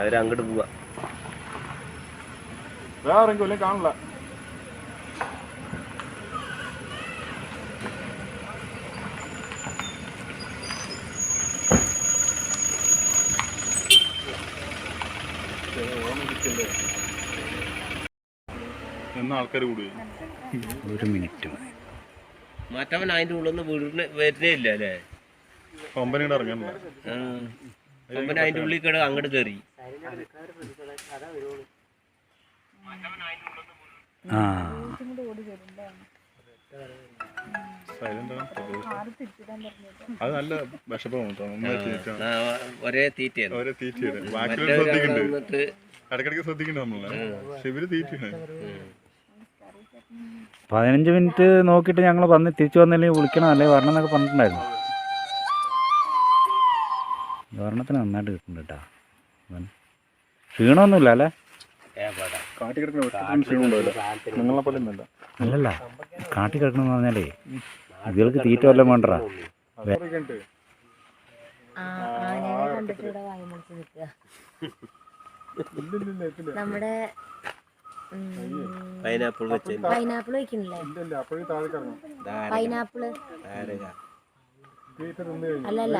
അവർ അങ്ങോട്ട് പോവാ. വേറെ കാണില്ല. എന്ന ആൾക്കാർ ഒരു മിനിറ്റ്. മതി മറ്റവൻ അതിന്റെ ഉള്ളിൽ നിന്ന് വീടിന് വരുന്നേ ഇല്ല അല്ലേ? കമ്പനിയുടെ ഇറങ്ങാനില്ല. അതിന്റെ ഉള്ളിൽ കിട അങ്ങോട്ട് കയറി. ആ. അത് നല്ല ആ, ഒരേ തീറ്റയാണ്. ബാക്കിയുള്ള ശ്രദ്ധിക്കണ്ട് വന്നിട്ട് ഇടയ്ക്കിടയ്ക്ക് ശ്രദ്ധിക്കണ്ട നമ്മളെ. പക്ഷെ ഇവർ തീറ്റയാണ്. പതിനഞ്ച് മിനിറ്റ് നോക്കിയിട്ട് ഞങ്ങൾ വന്ന് തിരിച്ചു വന്നില്ലെങ്കിൽ വിളിക്കണം? അല്ലേ വരണം എന്നൊക്കെ പറഞ്ഞിട്ടുണ്ടായിരുന്നു. ഒരെണ്ണത്തിന് നന്നായിട്ട് കിട്ടുന്നുണ്ട് കേട്ടോ ക്ഷീണമൊന്നുമില്ല അല്ലേ? കാട്ടി അല്ലല്ല കാട്ടി കിടക്കണമെന്ന് പറഞ്ഞാലേ ഇതികൾക്ക് തീറ്റ വല്ലതും വേണ്ടടാ. നമ്മുടെ പൈനാപ്പിൾ വെച്ച് പൈനാപ്പിൾ വെക്കുന്നില്ലേ? പൈനാപ്പിൾ. അല്ലല്ല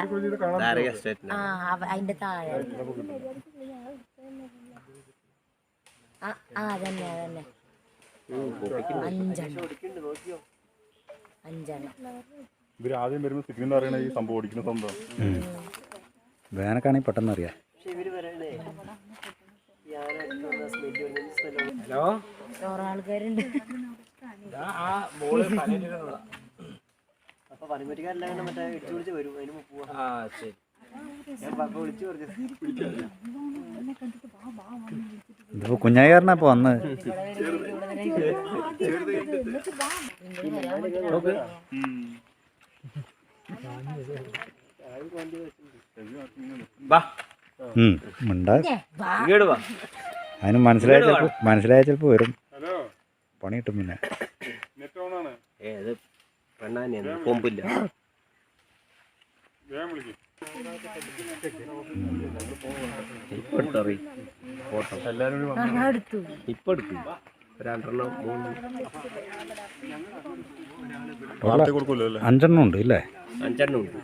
ആ അതിന്റെ താഴെ. ആ അതന്നെ അതന്നെ. അഞ്ചെണ്ണം. അഞ്ചെണ്ണം. ഇവർ ആദ്യം വരുമ്പോൾ സിഗ്നൽ അറിയണ ഈ സംഭവം ഓടിക്കുന്ന സംഭവം. വേനക്കാണെങ്കിൽ പെട്ടെന്ന് അറിയാം. ഹലോ? ആൾക്കാരുണ്ട് ആ ശരി. ഇതിപ്പോ കുഞ്ഞായിക്കാരനാ ഇപ്പൊ വന്ന് വാ ഉം, മിണ്ടാ. ഇങ്ങോട്ട് വാ. അതിന് മനസ്സിലായ ചിലപ്പോ മനസ്സിലായ ചിലപ്പോ വരും. പണി കിട്ടും പിന്നെ. പെണ്ണാനിയാണ് കൊമ്പില്ല. ഫോട്ടോ. എല്ലാവരും ഇപ്പൊ എടുക്കും രണ്ടെണ്ണം മൂന്ന്. അഞ്ചെണ്ണം ഉണ്ട് ഇല്ലേ? അഞ്ചെണ്ണം ഉണ്ട്.